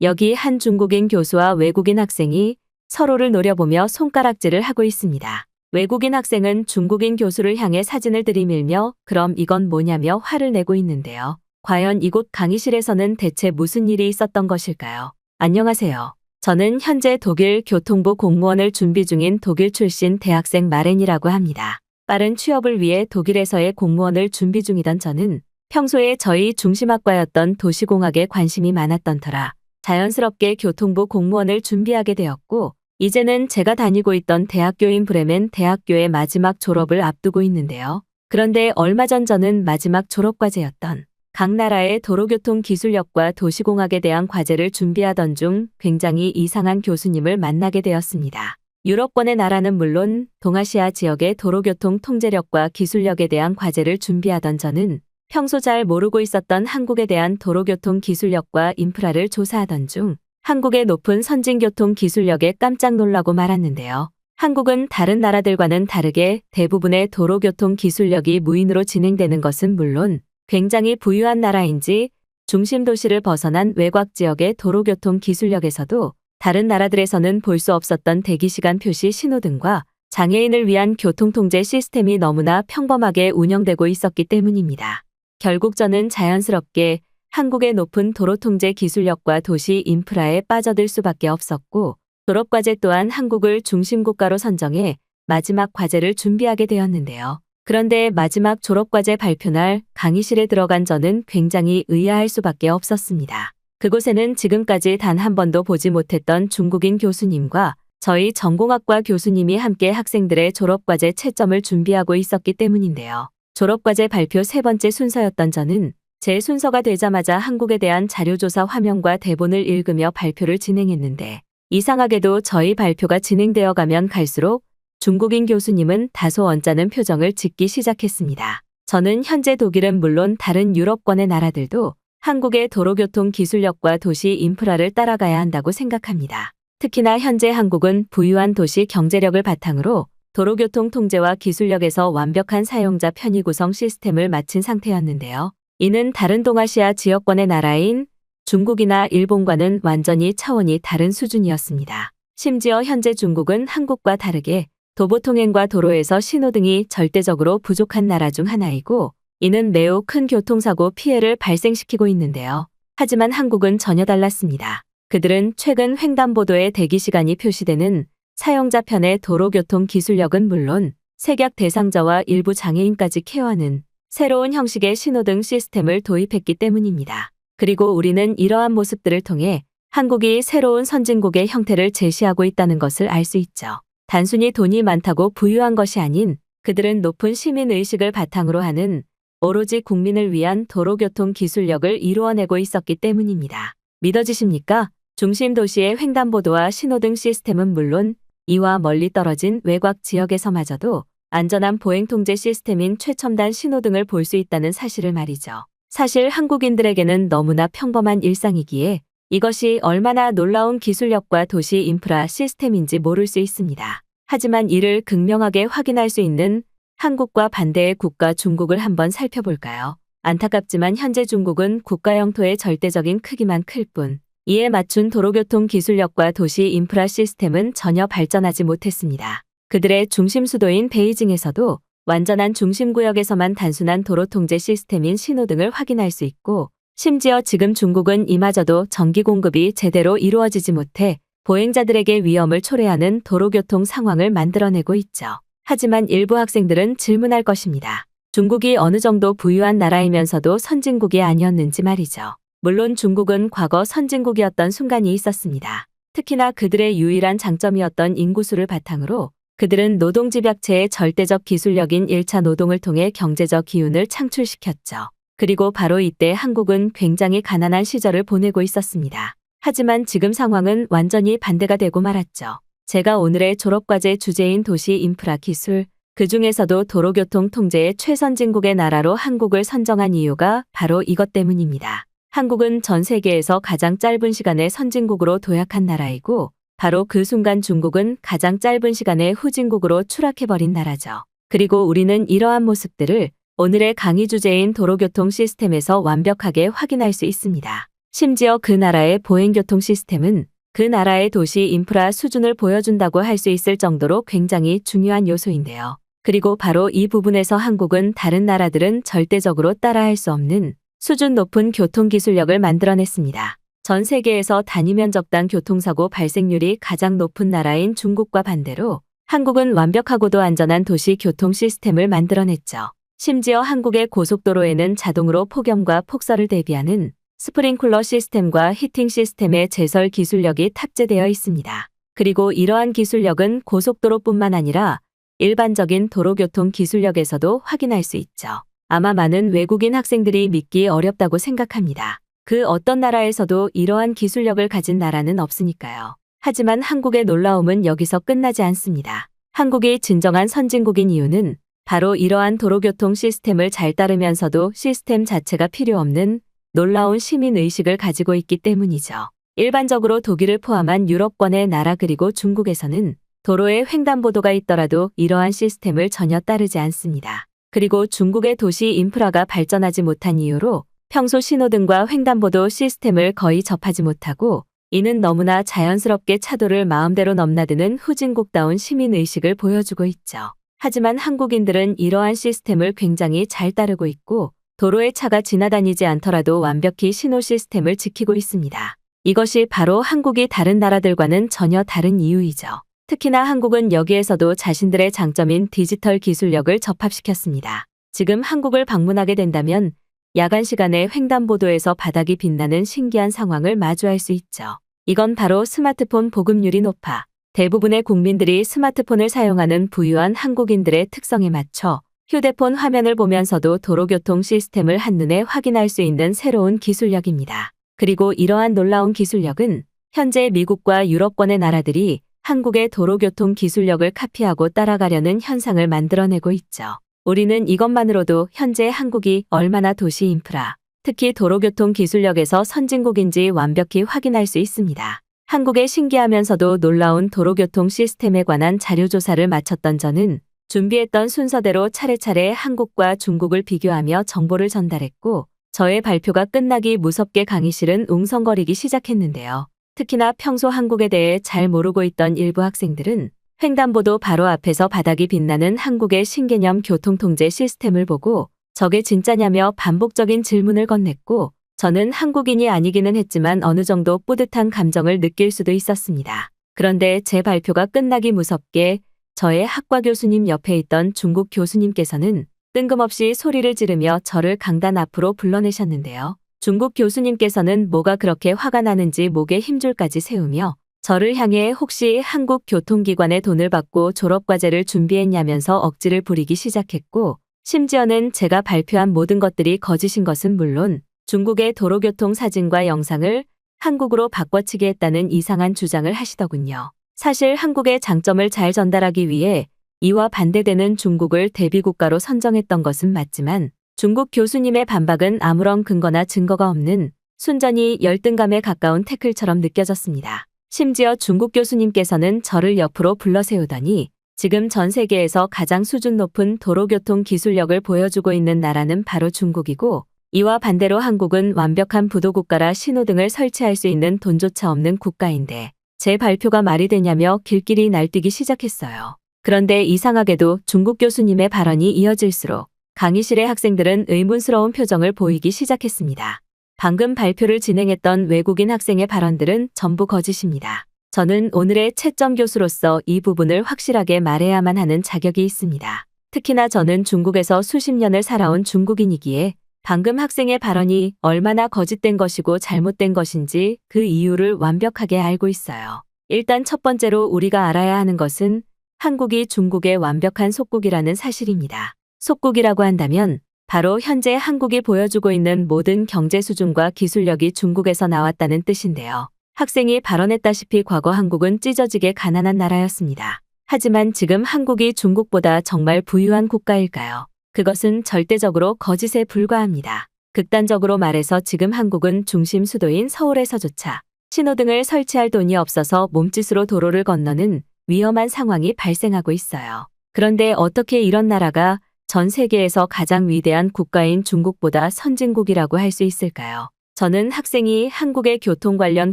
여기 한 중국인 교수와 외국인 학생이 서로를 노려보며 손가락질을 하고 있습니다. 외국인 학생은 중국인 교수를 향해 사진을 들이밀며 그럼 이건 뭐냐며 화를 내고 있는데요. 과연 이곳 강의실에서는 대체 무슨 일이 있었던 것일까요? 안녕하세요. 저는 현재 독일 교통부 공무원을 준비 중인 독일 출신 대학생 마렌이라고 합니다. 빠른 취업을 위해 독일에서의 공무원을 준비 중이던 저는 평소에 저희 중심학과였던 도시공학에 관심이 많았던 터라 자연스럽게 교통부 공무원을 준비하게 되었고 이제는 제가 다니고 있던 대학교인 브레멘 대학교의 마지막 졸업을 앞두고 있는데요. 그런데 얼마 전 저는 마지막 졸업과제였던 각 나라의 도로교통 기술력과 도시공학에 대한 과제를 준비하던 중 굉장히 이상한 교수님을 만나게 되었습니다. 유럽권의 나라는 물론 동아시아 지역의 도로교통 통제력과 기술력에 대한 과제를 준비하던 저는 평소 잘 모르고 있었던 한국에 대한 도로교통 기술력과 인프라를 조사하던 중 한국의 높은 선진교통 기술력에 깜짝 놀라고 말았는데요. 한국은 다른 나라들과는 다르게 대부분의 도로교통 기술력이 무인으로 진행되는 것은 물론 굉장히 부유한 나라인지 중심 도시를 벗어난 외곽 지역의 도로교통 기술력에서도 다른 나라들에서는 볼 수 없었던 대기시간 표시 신호등과 장애인을 위한 교통통제 시스템이 너무나 평범하게 운영되고 있었기 때문입니다. 결국 저는 자연스럽게 한국의 높은 도로통제 기술력과 도시 인프라에 빠져들 수밖에 없었고 졸업과제 또한 한국을 중심국가로 선정해 마지막 과제를 준비하게 되었는데요. 그런데 마지막 졸업과제 발표날 강의실에 들어간 저는 굉장히 의아할 수밖에 없었습니다. 그곳에는 지금까지 단 한 번도 보지 못했던 중국인 교수님과 저희 전공학과 교수님이 함께 학생들의 졸업과제 채점을 준비하고 있었기 때문인데요. 졸업과제 발표 세 번째 순서였던 저는 제 순서가 되자마자 한국에 대한 자료조사 화면과 대본을 읽으며 발표를 진행했는데 이상하게도 저희 발표가 진행되어 가면 갈수록 중국인 교수님은 다소 언짢은 표정을 짓기 시작했습니다. 저는 현재 독일은 물론 다른 유럽권의 나라들도 한국의 도로교통 기술력과 도시 인프라를 따라가야 한다고 생각합니다. 특히나 현재 한국은 부유한 도시 경제력을 바탕으로 도로교통 통제와 기술력에서 완벽한 사용자 편의 구성 시스템을 마친 상태였는데요. 이는 다른 동아시아 지역권의 나라인 중국이나 일본과는 완전히 차원이 다른 수준이었습니다. 심지어 현재 중국은 한국과 다르게 도보 통행과 도로에서 신호등이 절대적으로 부족한 나라 중 하나이고 이는 매우 큰 교통사고 피해를 발생시키고 있는데요. 하지만 한국은 전혀 달랐습니다. 그들은 최근 횡단보도에 대기시간이 표시되는 사용자 편의 도로교통 기술력은 물론 색약 대상자와 일부 장애인까지 케어하는 새로운 형식의 신호등 시스템을 도입했기 때문입니다. 그리고 우리는 이러한 모습들을 통해 한국이 새로운 선진국의 형태를 제시하고 있다는 것을 알 수 있죠. 단순히 돈이 많다고 부유한 것이 아닌 그들은 높은 시민 의식을 바탕으로 하는 오로지 국민을 위한 도로교통 기술력을 이루어내고 있었기 때문입니다. 믿어지십니까? 중심 도시의 횡단보도와 신호등 시스템은 물론 이와 멀리 떨어진 외곽 지역에서마저도 안전한 보행 통제 시스템인 최첨단 신호등을 볼 수 있다는 사실을 말이죠. 사실 한국인들에게는 너무나 평범한 일상이기에 이것이 얼마나 놀라운 기술력과 도시 인프라 시스템인지 모를 수 있습니다. 하지만 이를 극명하게 확인할 수 있는 한국과 반대의 국가 중국을 한번 살펴볼까요? 안타깝지만 현재 중국은 국가 영토의 절대적인 크기만 클 뿐, 이에 맞춘 도로교통 기술력과 도시 인프라 시스템은 전혀 발전하지 못했습니다. 그들의 중심 수도인 베이징에서도 완전한 중심구역에서만 단순한 도로 통제 시스템인 신호등을 확인할 수 있고 심지어 지금 중국은 이마저도 전기 공급이 제대로 이루어지지 못해 보행자들에게 위험을 초래하는 도로교통 상황을 만들어내고 있죠. 하지만 일부 학생들은 질문할 것입니다. 중국이 어느 정도 부유한 나라이면서도 선진국이 아니었는지 말이죠. 물론 중국은 과거 선진국이었던 순간이 있었습니다. 특히나 그들의 유일한 장점이었던 인구수를 바탕으로 그들은 노동 집약체의 절대적 기술력인 1차 노동을 통해 경제적 기운을 창출시켰죠. 그리고 바로 이때 한국은 굉장히 가난한 시절을 보내고 있었습니다. 하지만 지금 상황은 완전히 반대가 되고 말았죠. 제가 오늘의 졸업과제 주제인 도시 인프라 기술, 그 중에서도 도로교통 통제의 최선진국의 나라로 한국을 선정한 이유가 바로 이것 때문입니다. 한국은 전 세계에서 가장 짧은 시간에 선진국으로 도약한 나라이고, 바로 그 순간 중국은 가장 짧은 시간에 후진국으로 추락해버린 나라죠. 그리고 우리는 이러한 모습들을 오늘의 강의 주제인 도로교통 시스템에서 완벽하게 확인할 수 있습니다. 심지어 그 나라의 보행교통 시스템은 그 나라의 도시 인프라 수준을 보여준다고 할 수 있을 정도로 굉장히 중요한 요소인데요. 그리고 바로 이 부분에서 한국은 다른 나라들은 절대적으로 따라할 수 없는 수준 높은 교통기술력을 만들어냈습니다. 전 세계에서 단위 면 적당 교통사고 발생률이 가장 높은 나라인 중국과 반대로 한국은 완벽하고도 안전한 도시 교통 시스템을 만들어냈죠. 심지어 한국의 고속도로에는 자동으로 폭염과 폭설을 대비하는 스프링쿨러 시스템과 히팅 시스템의 제설 기술력이 탑재되어 있습니다. 그리고 이러한 기술력은 고속도로뿐만 아니라 일반적인 도로교통 기술력에서도 확인할 수 있죠. 아마 많은 외국인 학생들이 믿기 어렵다고 생각합니다. 그 어떤 나라에서도 이러한 기술력을 가진 나라는 없으니까요. 하지만 한국의 놀라움은 여기서 끝나지 않습니다. 한국이 진정한 선진국인 이유는 바로 이러한 도로교통 시스템을 잘 따르면서도 시스템 자체가 필요 없는 놀라운 시민 의식을 가지고 있기 때문이죠. 일반적으로 독일을 포함한 유럽권의 나라 그리고 중국에서는 도로에 횡단보도가 있더라도 이러한 시스템을 전혀 따르지 않습니다. 그리고 중국의 도시 인프라가 발전하지 못한 이유로 평소 신호등과 횡단보도 시스템을 거의 접하지 못하고 이는 너무나 자연스럽게 차도를 마음대로 넘나드는 후진국다운 시민의식을 보여주고 있죠. 하지만 한국인들은 이러한 시스템을 굉장히 잘 따르고 있고 도로에 차가 지나다니지 않더라도 완벽히 신호 시스템을 지키고 있습니다. 이것이 바로 한국이 다른 나라들과는 전혀 다른 이유이죠. 특히나 한국은 여기에서도 자신들의 장점인 디지털 기술력을 접합시켰습니다. 지금 한국을 방문하게 된다면 야간 시간에 횡단보도에서 바닥이 빛나는 신기한 상황을 마주할 수 있죠. 이건 바로 스마트폰 보급률이 높아 대부분의 국민들이 스마트폰을 사용하는 부유한 한국인들의 특성에 맞춰 휴대폰 화면을 보면서도 도로교통 시스템을 한눈에 확인할 수 있는 새로운 기술력입니다. 그리고 이러한 놀라운 기술력은 현재 미국과 유럽권의 나라들이 한국의 도로교통 기술력을 카피하고 따라가려는 현상을 만들어내고 있죠. 우리는 이것만으로도 현재 한국이 얼마나 도시 인프라, 특히 도로교통 기술력에서 선진국인지 완벽히 확인할 수 있습니다. 한국의 신기하면서도 놀라운 도로교통 시스템에 관한 자료조사를 마쳤던 저는 준비했던 순서대로 차례차례 한국과 중국을 비교하며 정보를 전달했고 저의 발표가 끝나기 무섭게 강의실은 웅성거리기 시작했는데요. 특히나 평소 한국에 대해 잘 모르고 있던 일부 학생들은 횡단보도 바로 앞에서 바닥이 빛나는 한국의 신개념 교통통제 시스템을 보고 저게 진짜냐며 반복적인 질문을 건넸고 저는 한국인이 아니기는 했지만 어느 정도 뿌듯한 감정을 느낄 수도 있었습니다. 그런데 제 발표가 끝나기 무섭게 저의 학과 교수님 옆에 있던 중국 교수님께서는 뜬금없이 소리를 지르며 저를 강단 앞으로 불러내셨는데요. 중국 교수님께서는 뭐가 그렇게 화가 나는지 목에 힘줄까지 세우며 저를 향해 혹시 한국 교통기관에 돈을 받고 졸업과제를 준비했냐면서 억지를 부리기 시작했고 심지어는 제가 발표한 모든 것들이 거짓인 것은 물론 중국의 도로교통 사진과 영상을 한국으로 바꿔치기 했다는 이상한 주장을 하시더군요. 사실 한국의 장점을 잘 전달하기 위해 이와 반대되는 중국을 대비국가로 선정했던 것은 맞지만 중국 교수님의 반박은 아무런 근거나 증거가 없는 순전히 열등감에 가까운 태클처럼 느껴졌습니다. 심지어 중국 교수님께서는 저를 옆으로 불러 세우더니 지금 전 세계에서 가장 수준 높은 도로교통 기술력을 보여주고 있는 나라는 바로 중국이고 이와 반대로 한국은 완벽한 부도국가라 신호등을 설치할 수 있는 돈조차 없는 국가인데 제 발표가 말이 되냐며 길길이 날뛰기 시작했어요. 그런데 이상하게도 중국 교수님의 발언이 이어질수록 강의실의 학생들은 의문스러운 표정을 보이기 시작했습니다. 방금 발표를 진행했던 외국인 학생의 발언들은 전부 거짓입니다. 저는 오늘의 채점 교수로서 이 부분을 확실하게 말해야만 하는 자격이 있습니다. 특히나 저는 중국에서 수십 년을 살아온 중국인이기에 방금 학생의 발언이 얼마나 거짓된 것이고 잘못된 것인지 그 이유를 완벽하게 알고 있어요. 일단 첫 번째로 우리가 알아야 하는 것은 한국이 중국의 완벽한 속국이라는 사실입니다. 속국이라고 한다면 바로 현재 한국이 보여주고 있는 모든 경제 수준과 기술력이 중국에서 나왔다는 뜻인데요. 학생이 발언했다시피 과거 한국은 찢어지게 가난한 나라였습니다. 하지만 지금 한국이 중국보다 정말 부유한 국가일까요? 그것은 절대적으로 거짓에 불과합니다. 극단적으로 말해서 지금 한국은 중심 수도인 서울에서조차 신호등을 설치할 돈이 없어서 몸짓으로 도로를 건너는 위험한 상황이 발생하고 있어요. 그런데 어떻게 이런 나라가 전 세계에서 가장 위대한 국가인 중국보다 선진국이라고 할 수 있을까요? 저는 학생이 한국의 교통 관련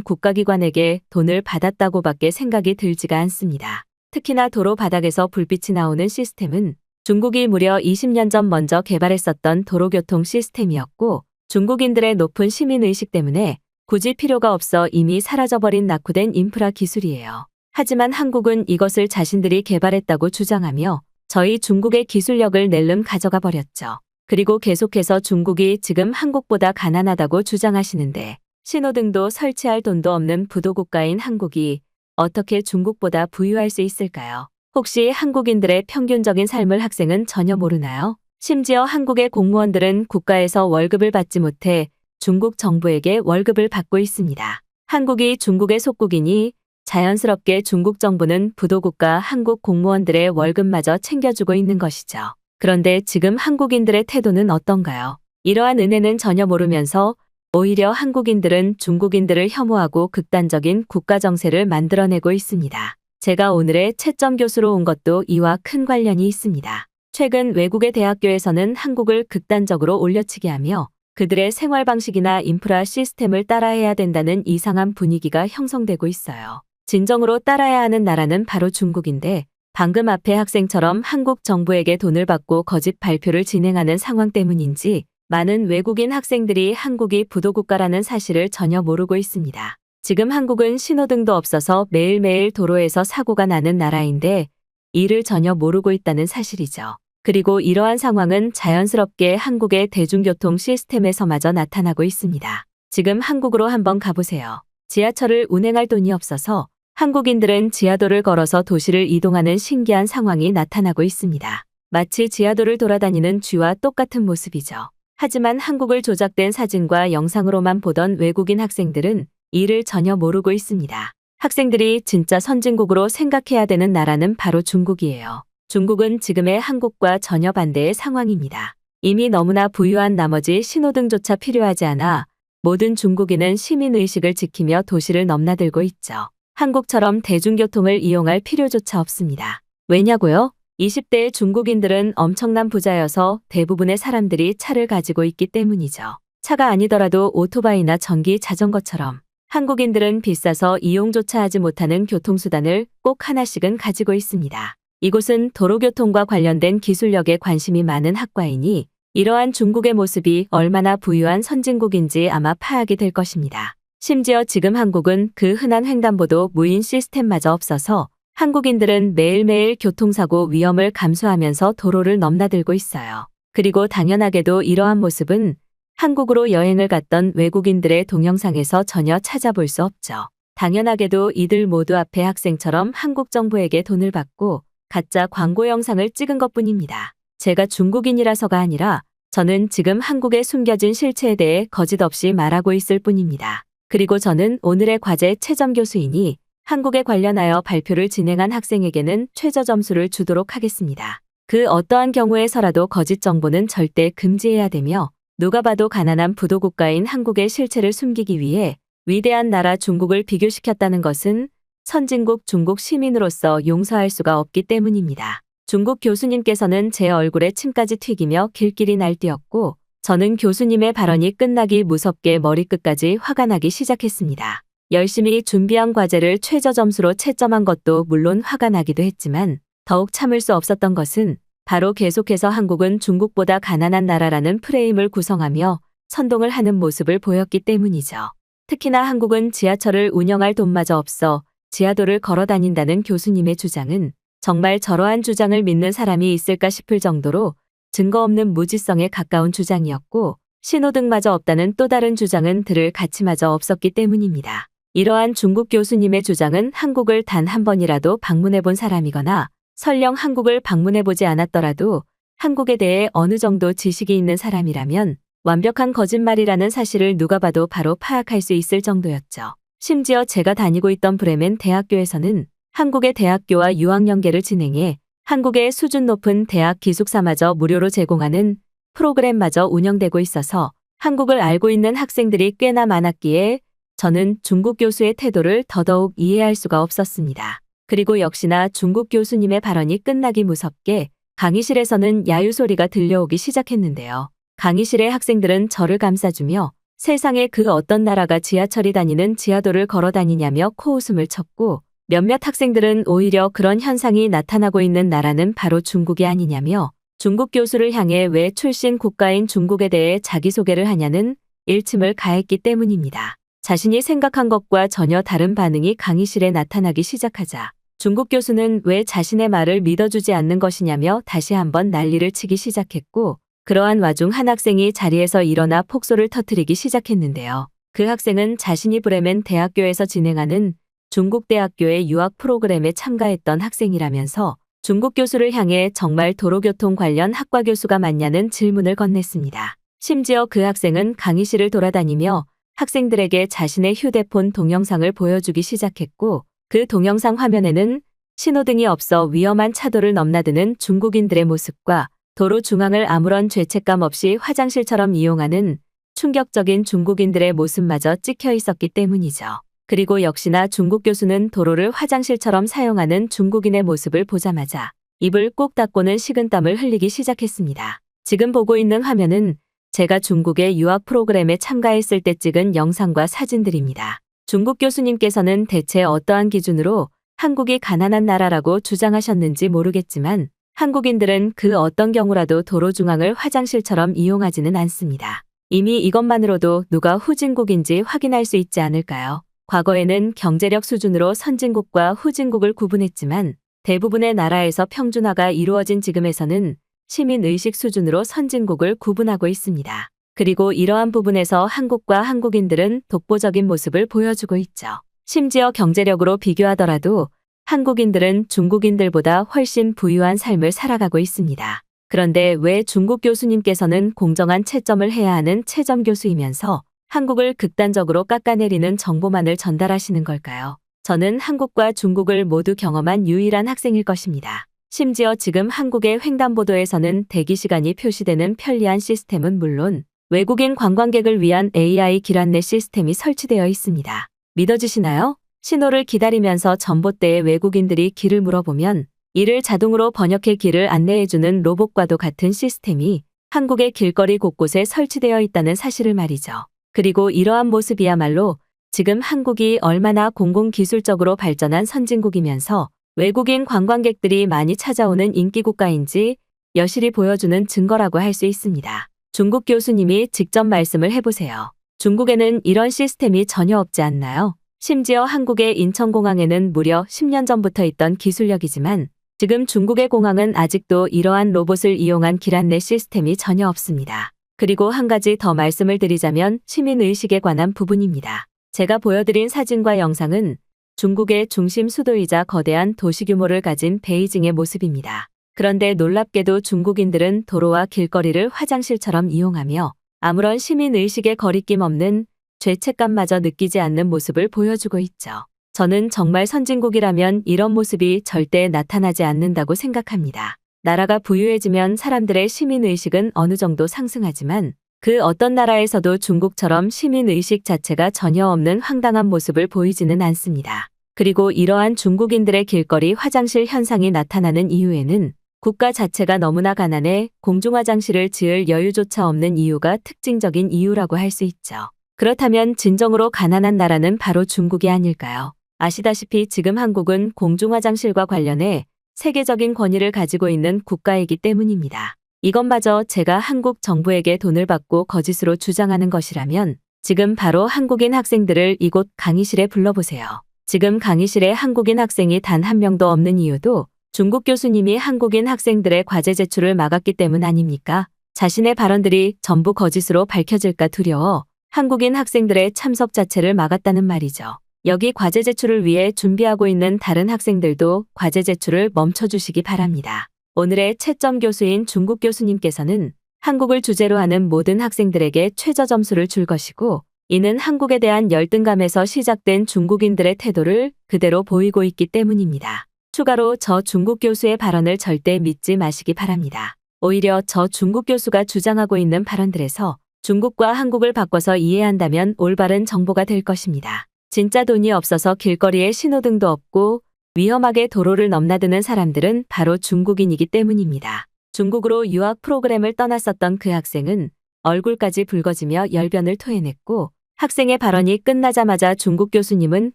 국가기관에게 돈을 받았다고밖에 생각이 들지가 않습니다. 특히나 도로 바닥에서 불빛이 나오는 시스템은 중국이 무려 20년 전 먼저 개발했었던 도로교통 시스템이었고 중국인들의 높은 시민의식 때문에 굳이 필요가 없어 이미 사라져버린 낙후된 인프라 기술이에요. 하지만 한국은 이것을 자신들이 개발했다고 주장하며 저희 중국의 기술력을 낼름 가져가 버렸죠. 그리고 계속해서 중국이 지금 한국보다 가난하다고 주장하시는데 신호등도 설치할 돈도 없는 부도국가인 한국이 어떻게 중국보다 부유할 수 있을까요? 혹시 한국인들의 평균적인 삶을 학생은 전혀 모르나요? 심지어 한국의 공무원들은 국가에서 월급을 받지 못해 중국 정부에게 월급을 받고 있습니다. 한국이 중국의 속국이니 자연스럽게 중국 정부는 부도국가 한국 공무원들의 월급마저 챙겨주고 있는 것이죠. 그런데 지금 한국인들의 태도는 어떤가요? 이러한 은혜는 전혀 모르면서 오히려 한국인들은 중국인들을 혐오하고 극단적인 국가 정세를 만들어내고 있습니다. 제가 오늘의 채점 교수로 온 것도 이와 큰 관련이 있습니다. 최근 외국의 대학교에서는 한국을 극단적으로 올려치게 하며 그들의 생활 방식이나 인프라 시스템을 따라해야 된다는 이상한 분위기가 형성되고 있어요. 진정으로 따라야 하는 나라는 바로 중국인데 방금 앞에 학생처럼 한국 정부에게 돈을 받고 거짓 발표를 진행하는 상황 때문인지 많은 외국인 학생들이 한국이 부도국가라는 사실을 전혀 모르고 있습니다. 지금 한국은 신호등도 없어서 매일매일 도로에서 사고가 나는 나라인데 이를 전혀 모르고 있다는 사실이죠. 그리고 이러한 상황은 자연스럽게 한국의 대중교통 시스템에서마저 나타나고 있습니다. 지금 한국으로 한번 가보세요. 지하철을 운행할 돈이 없어서 한국인들은 지하도를 걸어서 도시를 이동하는 신기한 상황이 나타나고 있습니다. 마치 지하도를 돌아다니는 쥐와 똑같은 모습이죠. 하지만 한국을 조작된 사진과 영상으로만 보던 외국인 학생들은 이를 전혀 모르고 있습니다. 학생들이 진짜 선진국으로 생각해야 되는 나라는 바로 중국이에요. 중국은 지금의 한국과 전혀 반대의 상황입니다. 이미 너무나 부유한 나머지 신호등조차 필요하지 않아 모든 중국인은 시민의식을 지키며 도시를 넘나들고 있죠. 한국처럼 대중교통을 이용할 필요조차 없습니다. 왜냐고요? 20대의 중국인들은 엄청난 부자여서 대부분의 사람들이 차를 가지고 있기 때문이죠. 차가 아니더라도 오토바이나 전기 자전거처럼 한국인들은 비싸서 이용조차 하지 못하는 교통수단을 꼭 하나씩은 가지고 있습니다. 이곳은 도로교통과 관련된 기술력에 관심이 많은 학과이니 이러한 중국의 모습이 얼마나 부유한 선진국인지 아마 파악이 될 것입니다. 심지어 지금 한국은 그 흔한 횡단보도 무인 시스템마저 없어서 한국인들은 매일매일 교통사고 위험을 감수하면서 도로를 넘나들고 있어요. 그리고 당연하게도 이러한 모습은 한국으로 여행을 갔던 외국인들의 동영상에서 전혀 찾아볼 수 없죠. 당연하게도 이들 모두 앞에 학생처럼 한국 정부에게 돈을 받고 가짜 광고 영상을 찍은 것 뿐입니다. 제가 중국인이라서가 아니라 저는 지금 한국의 숨겨진 실체에 대해 거짓 없이 말하고 있을 뿐입니다. 그리고 저는 오늘의 과제 채점 교수이니 한국에 관련하여 발표를 진행한 학생에게는 최저 점수를 주도록 하겠습니다. 그 어떠한 경우에서라도 거짓 정보는 절대 금지해야 되며 누가 봐도 가난한 부도국가인 한국의 실체를 숨기기 위해 위대한 나라 중국을 비교시켰다는 것은 선진국 중국 시민으로서 용서할 수가 없기 때문입니다. 중국 교수님께서는 제 얼굴에 침까지 튀기며 길길이 날뛰었고 저는 교수님의 발언이 끝나기 무섭게 머리끝까지 화가 나기 시작했습니다. 열심히 준비한 과제를 최저 점수로 채점한 것도 물론 화가 나기도 했지만 더욱 참을 수 없었던 것은 바로 계속해서 한국은 중국보다 가난한 나라라는 프레임을 구성하며 선동을 하는 모습을 보였기 때문이죠. 특히나 한국은 지하철을 운영할 돈마저 없어 지하도를 걸어 다닌다는 교수님의 주장은 정말 저러한 주장을 믿는 사람이 있을까 싶을 정도로 증거 없는 무지성에 가까운 주장이었고 신호등마저 없다는 또 다른 주장은 들을 가치마저 없었기 때문입니다. 이러한 중국 교수님의 주장은 한국을 단 한 번이라도 방문해 본 사람이거나 설령 한국을 방문해 보지 않았더라도 한국에 대해 어느 정도 지식이 있는 사람이라면 완벽한 거짓말이라는 사실을 누가 봐도 바로 파악할 수 있을 정도였죠. 심지어 제가 다니고 있던 브레멘 대학교에서는 한국의 대학교와 유학연계를 진행해 한국의 수준 높은 대학 기숙사마저 무료로 제공하는 프로그램마저 운영되고 있어서 한국을 알고 있는 학생들이 꽤나 많았기에 저는 중국 교수의 태도를 더더욱 이해할 수가 없었습니다. 그리고 역시나 중국 교수님의 발언이 끝나기 무섭게 강의실에서는 야유 소리가 들려오기 시작했는데요. 강의실의 학생들은 저를 감싸주며 세상에 그 어떤 나라가 지하철이 다니는 지하도를 걸어 다니냐며 코웃음을 쳤고 몇몇 학생들은 오히려 그런 현상이 나타나고 있는 나라는 바로 중국이 아니냐며 중국 교수를 향해 왜 출신 국가인 중국에 대해 자기소개를 하냐는 일침을 가했기 때문입니다. 자신이 생각한 것과 전혀 다른 반응이 강의실에 나타나기 시작하자 중국 교수는 왜 자신의 말을 믿어주지 않는 것이냐며 다시 한번 난리를 치기 시작했고 그러한 와중 한 학생이 자리에서 일어나 폭소를 터뜨리기 시작했는데요. 그 학생은 자신이 브레멘 대학교에서 진행하는 중국 대학교의 유학 프로그램에 참가했던 학생이라면서 중국 교수를 향해 정말 도로교통 관련 학과 교수가 맞냐는 질문을 건넸습니다. 심지어 그 학생은 강의실을 돌아다니며 학생들에게 자신의 휴대폰 동영상을 보여주기 시작했고 그 동영상 화면에는 신호등이 없어 위험한 차도를 넘나드는 중국인들의 모습과 도로 중앙을 아무런 죄책감 없이 화장실처럼 이용하는 충격적인 중국인들의 모습마저 찍혀 있었기 때문이죠. 그리고 역시나 중국 교수는 도로를 화장실처럼 사용하는 중국인의 모습을 보자마자 입을 꼭 닫고는 식은땀을 흘리기 시작했습니다. 지금 보고 있는 화면은 제가 중국의 유학 프로그램에 참가했을 때 찍은 영상과 사진들입니다. 중국 교수님께서는 대체 어떠한 기준으로 한국이 가난한 나라라고 주장하셨는지 모르겠지만 한국인들은 그 어떤 경우라도 도로 중앙을 화장실처럼 이용하지는 않습니다. 이미 이것만으로도 누가 후진국인지 확인할 수 있지 않을까요? 과거에는 경제력 수준으로 선진국과 후진국을 구분했지만 대부분의 나라에서 평준화가 이루어진 지금에서는 시민 의식 수준으로 선진국을 구분하고 있습니다. 그리고 이러한 부분에서 한국과 한국인들은 독보적인 모습을 보여주고 있죠. 심지어 경제력으로 비교하더라도 한국인들은 중국인들보다 훨씬 부유한 삶을 살아가고 있습니다. 그런데 왜 중국 교수님께서는 공정한 채점을 해야 하는 채점 교수이면서 한국을 극단적으로 깎아내리는 정보만을 전달하시는 걸까요? 저는 한국과 중국을 모두 경험한 유일한 학생일 것입니다. 심지어 지금 한국의 횡단보도에서는 대기 시간이 표시되는 편리한 시스템은 물론 외국인 관광객을 위한 AI 길 안내 시스템이 설치되어 있습니다. 믿어지시나요? 신호를 기다리면서 전봇대에 외국인들이 길을 물어보면 이를 자동으로 번역해 길을 안내해주는 로봇과도 같은 시스템이 한국의 길거리 곳곳에 설치되어 있다는 사실을 말이죠. 그리고 이러한 모습이야말로 지금 한국이 얼마나 공공기술적으로 발전한 선진국이면서 외국인 관광객들이 많이 찾아오는 인기국가인지 여실히 보여주는 증거라고 할 수 있습니다. 중국 교수님이 직접 말씀을 해보세요. 중국에는 이런 시스템이 전혀 없지 않나요? 심지어 한국의 인천공항에는 무려 10년 전부터 있던 기술력이지만 지금 중국의 공항은 아직도 이러한 로봇을 이용한 길 안내 시스템이 전혀 없습니다. 그리고 한 가지 더 말씀을 드리자면 시민의식에 관한 부분입니다. 제가 보여드린 사진과 영상은 중국의 중심 수도이자 거대한 도시 규모를 가진 베이징의 모습입니다. 그런데 놀랍게도 중국인들은 도로와 길거리를 화장실처럼 이용하며 아무런 시민의식에 거리낌 없는 죄책감마저 느끼지 않는 모습을 보여주고 있죠. 저는 정말 선진국이라면 이런 모습이 절대 나타나지 않는다고 생각합니다. 나라가 부유해지면 사람들의 시민의식은 어느 정도 상승하지만 그 어떤 나라에서도 중국처럼 시민의식 자체가 전혀 없는 황당한 모습을 보이지는 않습니다. 그리고 이러한 중국인들의 길거리 화장실 현상이 나타나는 이유에는 국가 자체가 너무나 가난해 공중화장실을 지을 여유조차 없는 이유가 특징적인 이유라고 할 수 있죠. 그렇다면 진정으로 가난한 나라는 바로 중국이 아닐까요? 아시다시피 지금 한국은 공중화장실과 관련해 세계적인 권위를 가지고 있는 국가이기 때문입니다. 이것마저 제가 한국 정부에게 돈을 받고 거짓으로 주장하는 것이라면 지금 바로 한국인 학생들을 이곳 강의실에 불러보세요. 지금 강의실에 한국인 학생이 단 한 명도 없는 이유도 중국 교수님이 한국인 학생들의 과제 제출을 막았기 때문 아닙니까? 자신의 발언들이 전부 거짓으로 밝혀질까 두려워 한국인 학생들의 참석 자체를 막았다는 말이죠. 여기 과제 제출을 위해 준비하고 있는 다른 학생들도 과제 제출을 멈춰주시기 바랍니다. 오늘의 채점 교수인 중국 교수님께서는 한국을 주제로 하는 모든 학생들에게 최저 점수를 줄 것이고 이는 한국에 대한 열등감에서 시작된 중국인들의 태도를 그대로 보이고 있기 때문입니다. 추가로 저 중국 교수의 발언을 절대 믿지 마시기 바랍니다. 오히려 저 중국 교수가 주장하고 있는 발언들에서 중국과 한국을 바꿔서 이해한다면 올바른 정보가 될 것입니다. 진짜 돈이 없어서 길거리에 신호등도 없고 위험하게 도로를 넘나드는 사람들은 바로 중국인이기 때문입니다. 중국으로 유학 프로그램을 떠났었던 그 학생은 얼굴까지 붉어지며 열변을 토해냈고 학생의 발언이 끝나자마자 중국 교수님은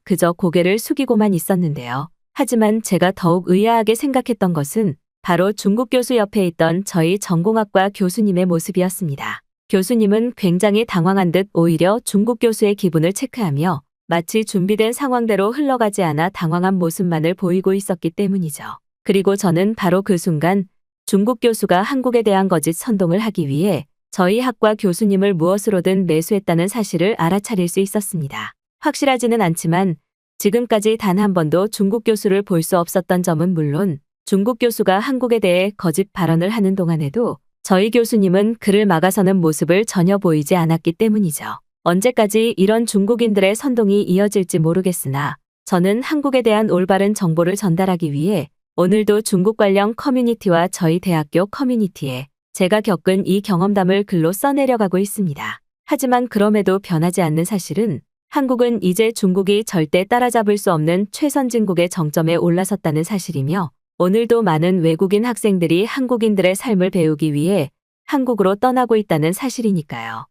그저 고개를 숙이고만 있었는데요. 하지만 제가 더욱 의아하게 생각했던 것은 바로 중국 교수 옆에 있던 저희 전공학과 교수님의 모습이었습니다. 교수님은 굉장히 당황한 듯 오히려 중국 교수의 기분을 체크하며 마치 준비된 상황대로 흘러가지 않아 당황한 모습만을 보이고 있었기 때문이죠. 그리고 저는 바로 그 순간 중국 교수가 한국에 대한 거짓 선동을 하기 위해 저희 학과 교수님을 무엇으로든 매수했다는 사실을 알아차릴 수 있었습니다. 확실하지는 않지만 지금까지 단 한 번도 중국 교수를 볼 수 없었던 점은 물론 중국 교수가 한국에 대해 거짓 발언을 하는 동안에도 저희 교수님은 그를 막아서는 모습을 전혀 보이지 않았기 때문이죠. 언제까지 이런 중국인들의 선동이 이어질지 모르겠으나 저는 한국에 대한 올바른 정보를 전달하기 위해 오늘도 중국 관련 커뮤니티와 저희 대학교 커뮤니티에 제가 겪은 이 경험담을 글로 써내려가고 있습니다. 하지만 그럼에도 변하지 않는 사실은 한국은 이제 중국이 절대 따라잡을 수 없는 최선진국의 정점에 올라섰다는 사실이며 오늘도 많은 외국인 학생들이 한국인들의 삶을 배우기 위해 한국으로 떠나고 있다는 사실이니까요.